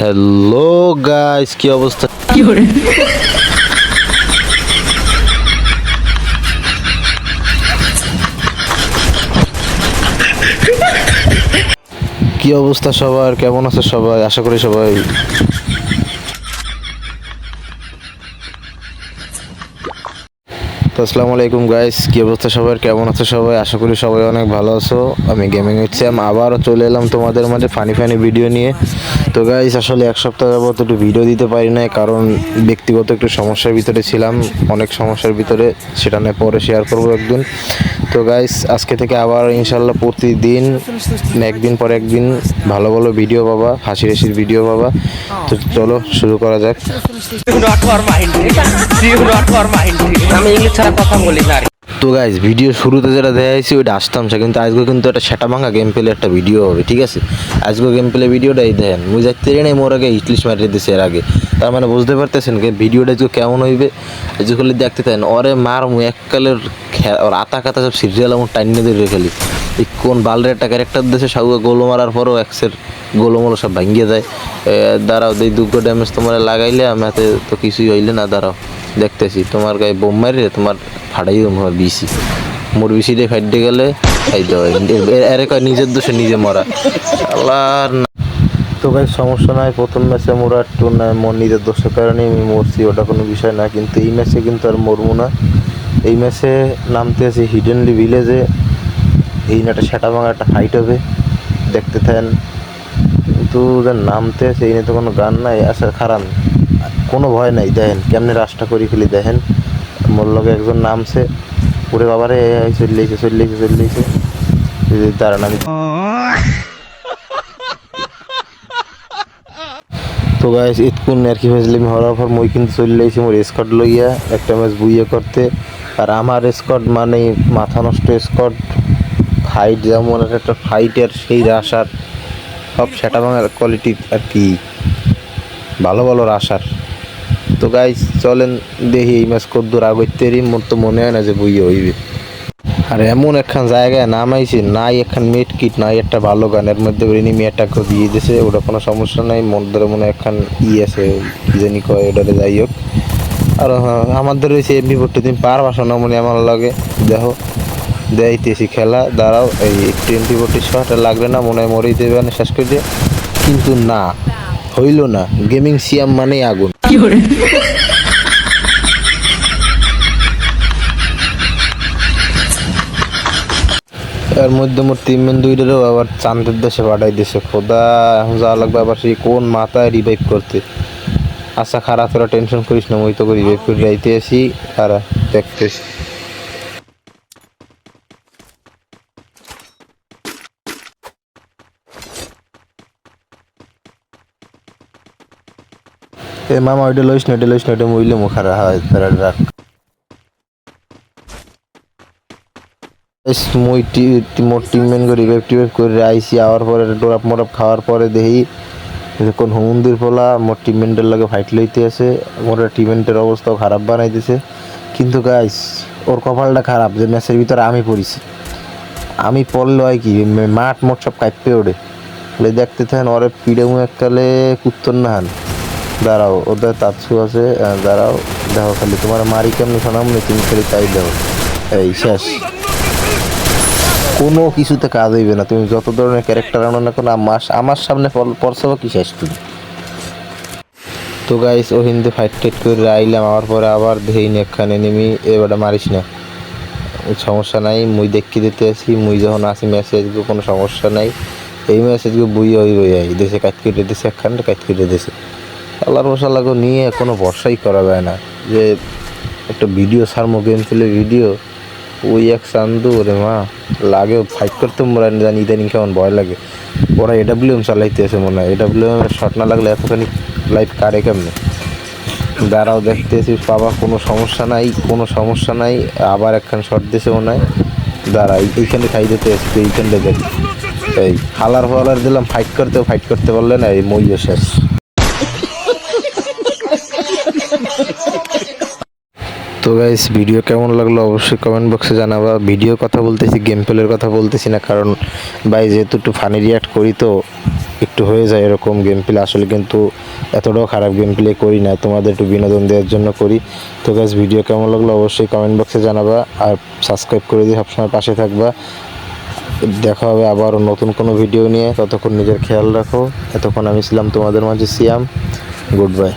Hello guys কি অবস্থা? কি করে কি অবস্থা সবার? কেমন আছে সবাই? আশা করি সবাই আসসালামু আলাইকুম গাইস কি অবস্থা সবার? কেমন আছো সবাই? আশা করি সবাই অনেক ভালো আছো। আমি গেমিং হচ্ছে। আমি আবারও চলে এলাম তোমাদের মাঝে ফানি ফানি ভিডিও নিয়ে। তো গাইস আসলে এক সপ্তাহ যাবত একটু ভিডিও দিতে পারি না কারণ ব্যক্তিগত একটু সমস্যার ভিতরে ছিলাম, অনেক সমস্যার ভিতরে, সেটা নিয়ে পরে শেয়ার করব একদিন। তো গাইস আজকে থেকে আবার ইনশাল্লাহ প্রতিদিন, একদিন পর একদিন ভালো ভালো ভিডিও পাবা হাসি হাসির ভিডিও পাবা। তো চলো, শুরু করা যাক. আমি ইংলিশ ছাড়া কথা বলি না তো গাইজ ভিডিও শুরুতে যেটা দেখাইছি ওইটা আসতাম সে, কিন্তু আজকে কিন্তু একটা সেটা ভাঙা গেম প্লে একটা ভিডিও হবে, ঠিক আছে? আজকে গেম প্লে ভিডিওটা এই দেখেন মুই নাই, মোর আগে ইটলিশ মারিয়ে দিছে এর আগে। তার মানে বুঝতে পারতেছেন যে ভিডিওটা আজকে কেমন হইবে? আজকে দেখতে থাকেন ওরে মার মু এককালের আতা কাতা সব সিরিয়াল আমার টাইনে খেলি এই কোন বালরের একটা ক্যারেক্টার দেশে সাউকে গোলো মারার পরও এক্সের গোলোমোলো সব ভাঙিয়ে যায় দাঁড়াও এই দুগ্গ ড্যামেজ তোমার লাগাইলে, আমি হাতে তো কিছুই হইলে না, দাঁড়াও, দেখতেছি। তোমার গায়ে বোম মারিয়ে তোমার ফাটাই আমার বিসি মোর বিসিটা ফাইটে গেলে এর কয়, নিজের দোষে নিজে মরা। আল্লাহর না তো ভাই, সমস্যা নাই, প্রথম ম্যাচে মোরা একটু মোর নিজের দোষের কারণে আমি মরছি, ওটা কোনো বিষয় না, কিন্তু এই ম্যাচে কিন্তু আর মরবো না। এই ম্যাচে নামতে আছি হিডেনলি ভিলেজে এই একটা সেটা ভাঙা একটা ফাইট হবে। দেখতে থাকেন। কিন্তু যে নামতে এই নিয়ে তো কোনো গান নাই। আচ্ছা খারাপ কোনো ভয় নাই, দেখেন কেমনে রাস্তা করি ফেলি, দেখেন। মোর লগে একজন নামছে। ওরে বাবারে চললেছে চললেছে চললেছে দাঁড়ান আমি। তো গাইস ইতকুন আর কি হয়েছিল হওয়ার পর মই কিন্তু চলে আইছি মোর স্কট লইয়া। একটা ম্যাচ বুইয়ে করতে। আর আমার স্কট মানে মাথা নষ্ট স্কট ফাইট যেমন একটা ফাইটের সেই রাশার সব সেটা ভাঙার কোয়ালিটির আর কি ভালো ভালো রাশার তো গাইস চলেন দেখি এই ম্যাচ কদ্দুর আগৈতেরই মোর তো মনে হয় না যে বইয়ে হইবে। আর এমন একখান জায়গায় নামাইছে নাই একখান মেট কিট নাই একটা ভালো গানের মধ্যে এনিমি অ্যাটাক দিয়ে দিয়েছে ওটা কোনো সমস্যা নাই ধরে মনে একখান ই আছে কি জানি কয় ওটারে যাই হোক। আর হ্যাঁ, আমাদের রয়েছে এমবি ফোরটি তুমি পার বাসো না মনে আমার লাগে দেখো। দেখাইতেছি খেলা দাঁড়াও এই টোয়েন্টি ফোরটি শট লাগবে না মনে হয় মরেই দেবে না শেষ করে কিন্তু না হইল না গেমিং সিয়াম মানেই আগুন। এর মধ্যে মোর তিন মেন দুইটারও আবার চান্দের দেশে পাঠাই দিছে খোদা এখন যাওয়া লাগবে আবার সেই কোন মাথায় রিভাইভ করতে। আচ্ছা খারাপ তোরা টেনশন করিস না ওই তোকে রিভাইভ করে যাইতে আসি আর দেখতেছি। এ মামা ওইটা লইস না, ওইটা লইস না, ওইটা মইলে মুখারা হয় তারা রাখ। মই মোর টিমমেন করে রিভাইভ টিভাইভ করে, আইসি আওয়ার পরে, ডোরাপ মোরাপ খাওয়ার পরে দেখি কোন হুমন্দির পোলা মোর টিমমেন্টের লাগে ফাইট লইতে আছে, মোর টিমমেন্টের অবস্থাও খারাপ বানাই দিছে কিন্তু গাইস ওর কপালটা খারাপ, যে ম্যাচের ভিতরে আমি পড়িছি। আমি পড়লে হয় কি মাঠ মোট সব কাঁপতে তাহলে দেখতে থাকেন, ওরে পিড়ে এককালে কুত্তর না হান। দাঁড়াও, ওদের তাৎসু আছে দাঁড়াও, দেখো খালি তোমার মারি কেমনি শোনামনি তুমি খালি তাই দেখো এই, শেষ। কোনো কিছুতে কাজ হইবে না, তুমি যত ধরনের ক্যারেক্টার আনো না কোনো, আমার আমার সামনে পড়ছো কি শেষ তুমি? তো গাইস ও হিন্দি ফাইট টাইট করে আইলাম আমার পরে আবার দেই একখানে নেমি এবারে মারিস না। সমস্যা নাই, মুই দেখি দিতে আসি, মুই যখন আসি মেসেজগুলো কোনো সমস্যা নাই। এই মেসেজগুলো বুই আই, দেশে কাট কেটে দিছে, একখানটা কাট কেটে দিছে। আল্লাহর মশালাকে নিয়ে কোনো ভরসাই করা যায় না। যে একটা ভিডিও, সারমো গেম খেলে ভিডিও ওই এক চান্দু ওরে মা, লাগে ফাইট করতে মোরা জানি ইদানিং কেমন ভয় লাগে। ওরা এডাব্লিউএম চালাইতে আছে মনে হয়। এডাব্লিউএম শট না লাগলে এতখানি লাইফ কারে কেমনে? দাঁড়াও, দেখতেছি, বাবা, কোনো সমস্যা নাই, কোনো সমস্যা নাই, আবার একখান শট দিছে মনে হয়। দাঁড়া এইখানে খাই দিতে এসছি এইখানটা দেখি। এই, হালার ফালার দিলাম ফাইট করতে ফাইট করতে পারলে না, এই মই শেষ। তো গাইস ভিডিও কেমন লাগল অবশ্যই কমেন্ট বক্সে জানাবা। ভিডিও কথা বলতেছি গেম প্লের কথা বলতেছি না, কারণ ভাই যেহেতু একটু ফানি রিয়াক্ট করি তো একটু হয়ে যায় এরকম গেম প্লে আসলে কিন্তু এতটাও খারাপ গেম প্লে করি না, তোমাদের একটু বিনোদন দেওয়ার জন্য করি। তো গাইস ভিডিও কেমন লাগল অবশ্যই কমেন্ট বক্সে জানাবা আর সাবস্ক্রাইব করে দিয়ে সবসময় পাশে থাকবা। দেখা হবে আবার নতুন কোনো ভিডিও নিয়ে। ততক্ষণ নিজের খেয়াল রাখো। এতক্ষণ আমি ছিলাম তোমাদের মাঝে, সিয়াম। Good bye